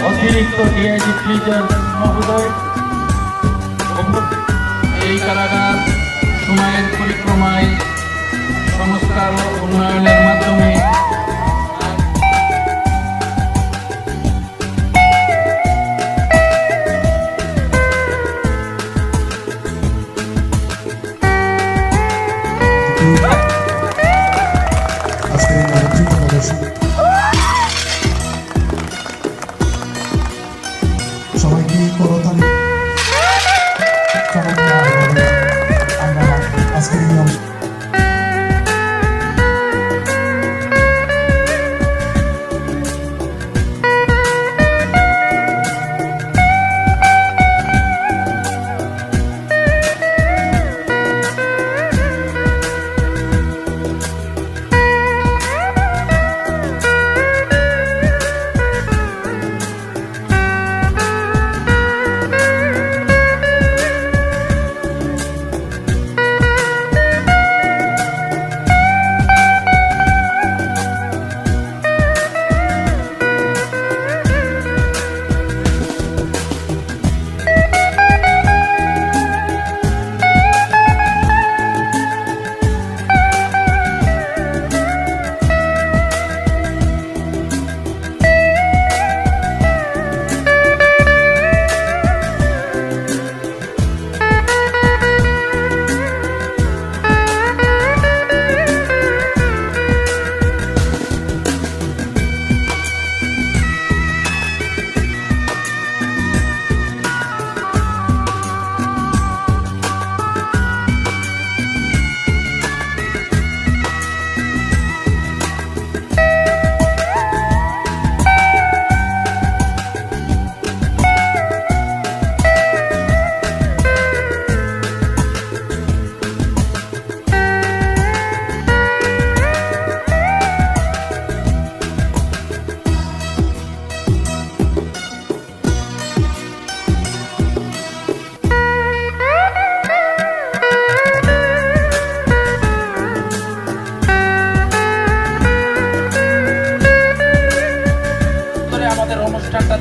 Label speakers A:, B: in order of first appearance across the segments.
A: অতিরিক্ত DIG freezer মহোদয় এই কারাগার সময়ের পরিক্রমায় সংস্কার ও উন্নয়নের মাধ্যমে
B: こ
A: のため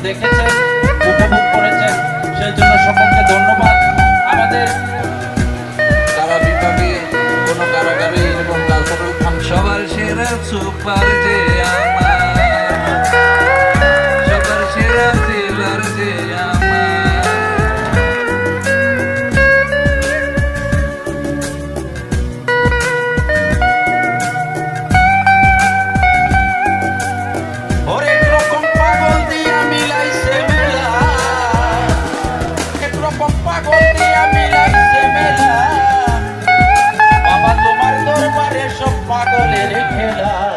A: দেখেছেন, উপভোগ করেছেন সেই জন্য সকলকে ধন্যবাদ। আমাদের
C: কারা বিভাগে কোনো কারাগারে এবং কালচারাল ফাংশন,
D: সবার সেরা সুপার পাগলের খেলা।